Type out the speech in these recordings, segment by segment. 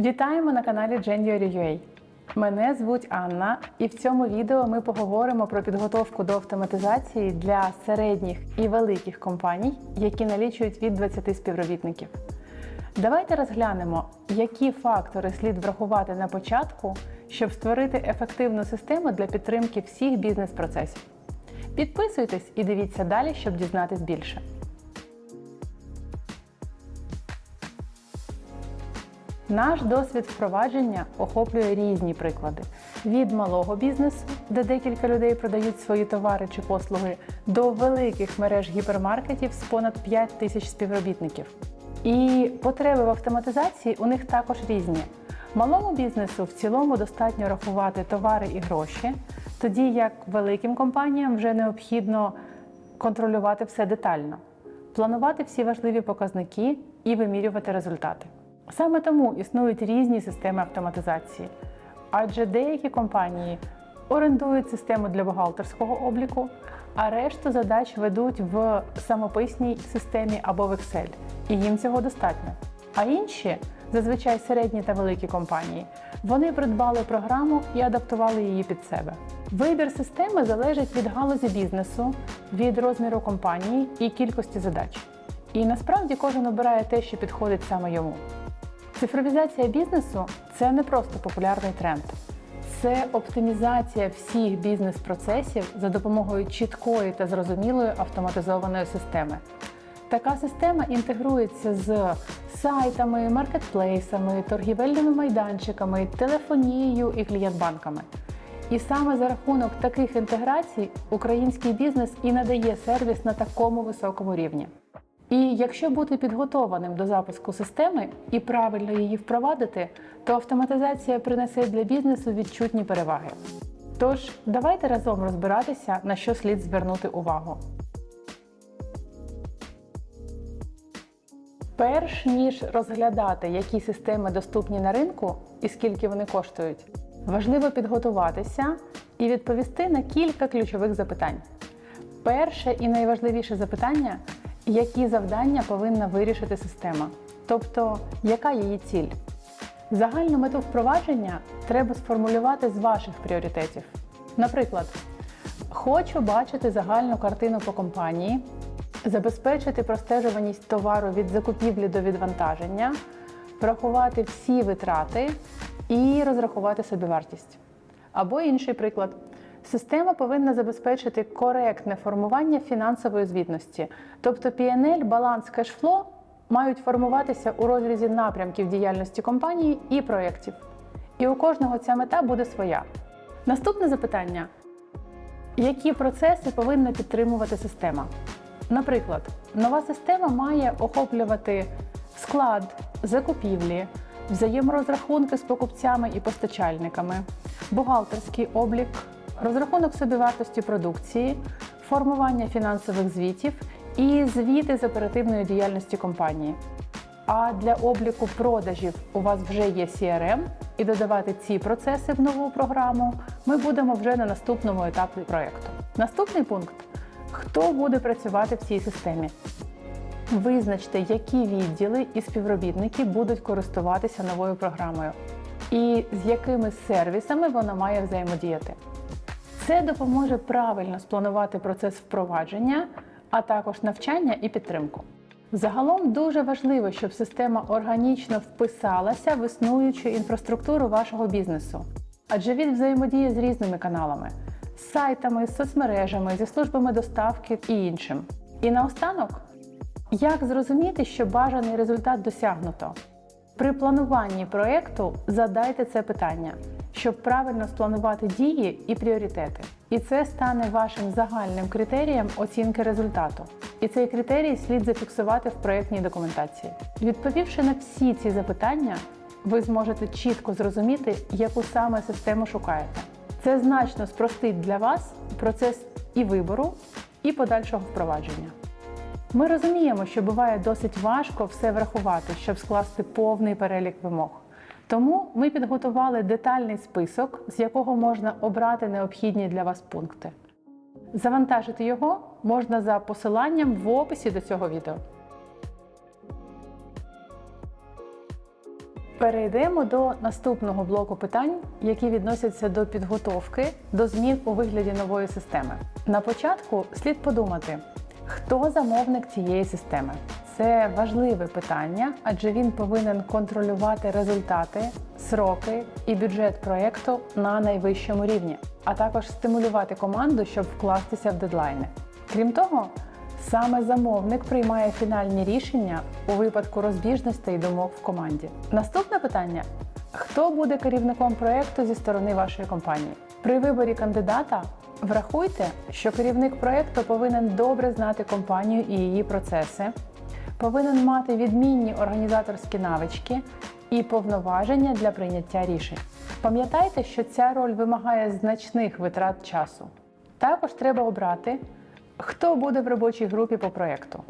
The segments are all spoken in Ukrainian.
Вітаємо на каналі Gender.ua. Мене звуть Анна, і в цьому відео ми поговоримо про підготовку до автоматизації для середніх і великих компаній, які налічують від 20 співробітників. Давайте розглянемо, які фактори слід врахувати на початку, щоб створити ефективну систему для підтримки всіх бізнес-процесів. Підписуйтесь і дивіться далі, щоб дізнатись більше. Наш досвід впровадження охоплює різні приклади: від малого бізнесу, де декілька людей продають свої товари чи послуги, до великих мереж гіпермаркетів з понад 5 тисяч співробітників. І потреби в автоматизації у них також різні. Малому бізнесу в цілому достатньо рахувати товари і гроші, тоді як великим компаніям вже необхідно контролювати все детально, планувати всі важливі показники і вимірювати результати. Саме тому існують різні системи автоматизації, адже деякі компанії орендують систему для бухгалтерського обліку, а решту задач ведуть в самописній системі або в Excel, і їм цього достатньо. А інші, зазвичай середні та великі компанії, вони придбали програму і адаптували її під себе. Вибір системи залежить від галузі бізнесу, від розміру компанії і кількості задач. І насправді кожен обирає те, що підходить саме йому. Цифровізація бізнесу це не просто популярний тренд, це оптимізація всіх бізнес-процесів за допомогою чіткої та зрозумілої автоматизованої системи. Така система інтегрується з сайтами, маркетплейсами, торгівельними майданчиками, телефонією і клієнтбанками. І саме за рахунок таких інтеграцій український бізнес і надає сервіс на такому високому рівні. І якщо бути підготованим до запуску системи і правильно її впровадити, то автоматизація принесе для бізнесу відчутні переваги. Тож, давайте разом розбиратися, на що слід звернути увагу. Перш ніж розглядати, які системи доступні на ринку і скільки вони коштують, важливо підготуватися і відповісти на кілька ключових запитань. Перше і найважливіше запитання які завдання повинна вирішити система, тобто яка її ціль. Загальну мету впровадження треба сформулювати з ваших пріоритетів. Наприклад, хочу бачити загальну картину по компанії, забезпечити простежуваність товару від закупівлі до відвантаження, врахувати всі витрати і розрахувати собівартість. Або інший приклад. Система повинна забезпечити коректне формування фінансової звітності, тобто PNL, баланс кешфло мають формуватися у розрізі напрямків діяльності компанії і проєктів. І у кожного ця мета буде своя. Наступне запитання: які процеси повинна підтримувати система? Наприклад, нова система має охоплювати склад, закупівлі, взаєморозрахунки з покупцями і постачальниками, бухгалтерський облік розрахунок собівартості продукції, формування фінансових звітів і звіти з оперативної діяльності компанії. А для обліку продажів у вас вже є CRM, і додавати ці процеси в нову програму ми будемо вже на наступному етапі проєкту. Наступний пункт хто буде працювати в цій системі. Визначте, які відділи і співробітники будуть користуватися новою програмою, і з якими сервісами вона має взаємодіяти. Це допоможе правильно спланувати процес впровадження, а також навчання і підтримку. Загалом дуже важливо, щоб система органічно вписалася в існуючу інфраструктуру вашого бізнесу, адже він взаємодіє з різними каналами з сайтами, з соцмережами, зі службами доставки і іншим. І наостанок, як зрозуміти, що бажаний результат досягнуто? При плануванні проєкту задайте це питання щоб правильно спланувати дії і пріоритети. І це стане вашим загальним критерієм оцінки результату. І цей критерій слід зафіксувати в проєктній документації. Відповівши на всі ці запитання, ви зможете чітко зрозуміти, яку саме систему шукаєте. Це значно спростить для вас процес і вибору, і подальшого впровадження. Ми розуміємо, що буває досить важко все врахувати, щоб скласти повний перелік вимог. Тому ми підготували детальний список, з якого можна обрати необхідні для вас пункти. Завантажити його можна за посиланням в описі до цього відео. Перейдемо до наступного блоку питань, які відносяться до підготовки до змін у вигляді нової системи. На початку слід подумати, хто замовник цієї системи. Це важливе питання, адже він повинен контролювати результати, сроки і бюджет проєкту на найвищому рівні, а також стимулювати команду, щоб вкластися в дедлайни. Крім того, Саме замовник приймає фінальні рішення у випадку розбіжностей і думок в команді. Наступне питання: хто буде керівником проєкту зі сторони вашої компанії? При виборі кандидата врахуйте, що керівник проєкту повинен добре знати компанію і її процеси, повинен мати відмінні організаторські навички і повноваження для прийняття рішень. Пам'ятайте, що ця роль вимагає значних витрат часу. Також треба обрати. Хто буде в робочій групі по проєкту?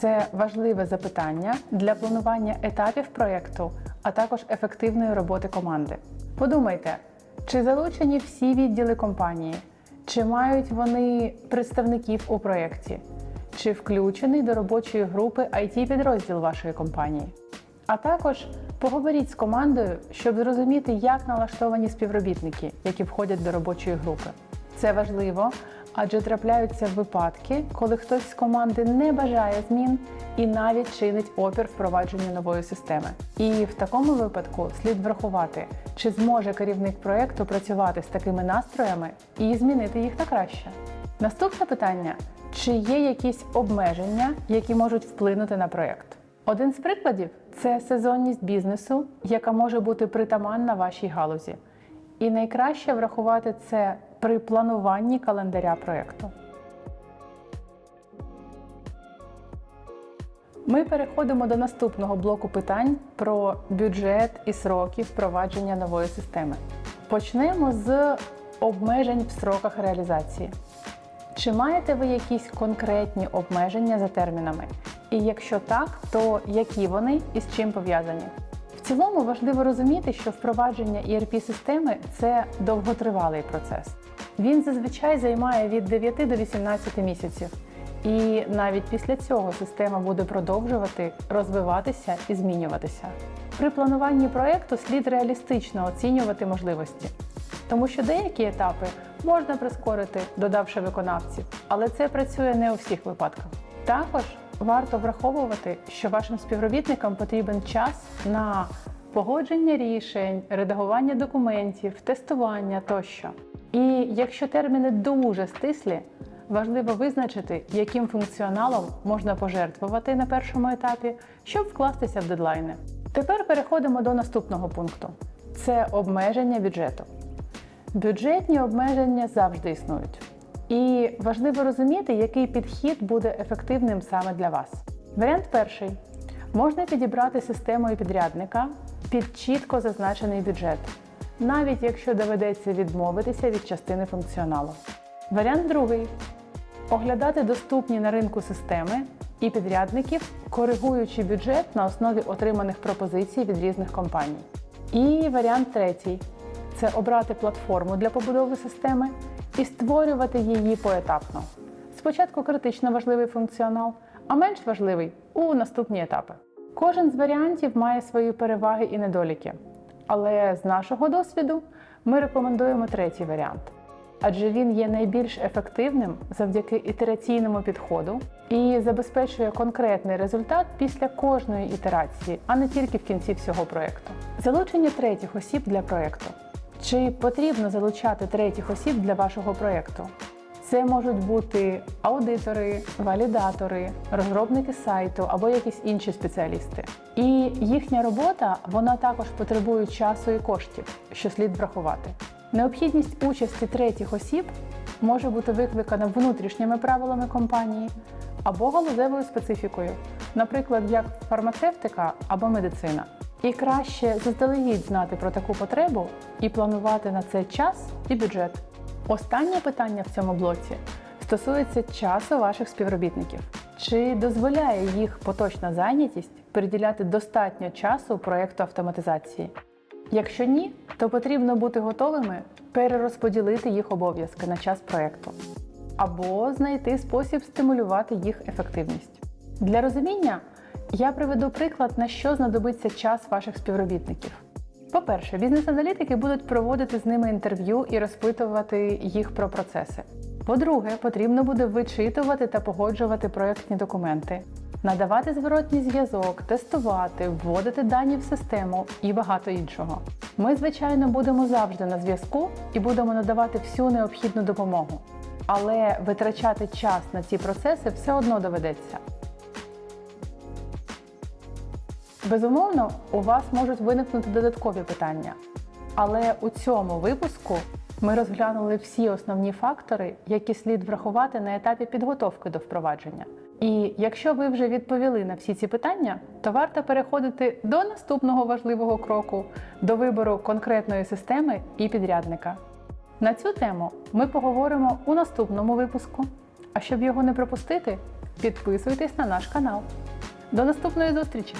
Це важливе запитання для планування етапів проєкту, а також ефективної роботи команди. Подумайте, чи залучені всі відділи компанії, чи мають вони представників у проєкті, чи включений до робочої групи it підрозділ вашої компанії. А також поговоріть з командою, щоб зрозуміти, як налаштовані співробітники, які входять до робочої групи. Це важливо, адже трапляються випадки, коли хтось з команди не бажає змін і навіть чинить опір впровадженню нової системи. І в такому випадку слід врахувати, чи зможе керівник проєкту працювати з такими настроями і змінити їх на краще. Наступне питання: чи є якісь обмеження, які можуть вплинути на проєкт? Один з прикладів це сезонність бізнесу, яка може бути притаманна вашій галузі. І найкраще врахувати це при плануванні календаря проєкту. Ми переходимо до наступного блоку питань про бюджет і сроки впровадження нової системи. Почнемо з обмежень в сроках реалізації. Чи маєте ви якісь конкретні обмеження за термінами? І якщо так, то які вони і з чим пов'язані? Цілому важливо розуміти, що впровадження ERP-системи це довготривалий процес. Він зазвичай займає від 9 до 18 місяців. І навіть після цього система буде продовжувати розвиватися і змінюватися. При плануванні проєкту слід реалістично оцінювати можливості, тому що деякі етапи можна прискорити, додавши виконавців, але це працює не у всіх випадках. Також варто враховувати, що вашим співробітникам потрібен час на погодження рішень, редагування документів, тестування тощо. І якщо терміни дуже стислі, важливо визначити, яким функціоналом можна пожертвувати на першому етапі, щоб вкластися в дедлайни. Тепер переходимо до наступного пункту: це обмеження бюджету. Бюджетні обмеження завжди існують. І важливо розуміти, який підхід буде ефективним саме для вас. Варіант перший: можна підібрати системою підрядника під чітко зазначений бюджет, навіть якщо доведеться відмовитися від частини функціоналу. Варіант другий оглядати доступні на ринку системи і підрядників, коригуючи бюджет на основі отриманих пропозицій від різних компаній. І варіант третій це обрати платформу для побудови системи і створювати її поетапно. Спочатку критично важливий функціонал, а менш важливий у наступні етапи. Кожен з варіантів має свої переваги і недоліки. Але з нашого досвіду ми рекомендуємо третій варіант, адже він є найбільш ефективним завдяки ітераційному підходу і забезпечує конкретний результат після кожної ітерації, а не тільки в кінці всього проєкту. Залучення третіх осіб для проєкту. Чи потрібно залучати третіх осіб для вашого проєкту? Це можуть бути аудитори, валідатори, розробники сайту або якісь інші спеціалісти. І їхня робота вона також потребує часу і коштів, що слід врахувати. Необхідність участі третіх осіб може бути викликана внутрішніми правилами компанії або галузевою специфікою, наприклад, як фармацевтика або медицина. І краще заздалегідь знати про таку потребу і планувати на це час і бюджет. Останнє питання в цьому блоці стосується часу ваших співробітників. Чи дозволяє їх поточна зайнятість приділяти достатньо часу проєкту автоматизації? Якщо ні, то потрібно бути готовими перерозподілити їх обов'язки на час проєкту або знайти спосіб стимулювати їх ефективність. Для розуміння Я приведу приклад, на що знадобиться час ваших співробітників. По-перше, бізнес-аналітики будуть проводити з ними інтерв'ю і розпитувати їх про процеси. По-друге, потрібно буде вичитувати та погоджувати проєктні документи, надавати зворотній зв'язок, тестувати, вводити дані в систему і багато іншого. Ми, звичайно, будемо завжди на зв'язку і будемо надавати всю необхідну допомогу. Але витрачати час на ці процеси все одно доведеться. Безумовно, у вас можуть виникнути додаткові питання. Але у цьому випуску ми розглянули всі основні фактори, які слід врахувати на етапі підготовки до впровадження. І якщо ви вже відповіли на всі ці питання, то варто переходити до наступного важливого кроку до вибору конкретної системи і підрядника. На цю тему ми поговоримо у наступному випуску. А щоб його не пропустити, підписуйтесь на наш канал. До наступної зустрічі!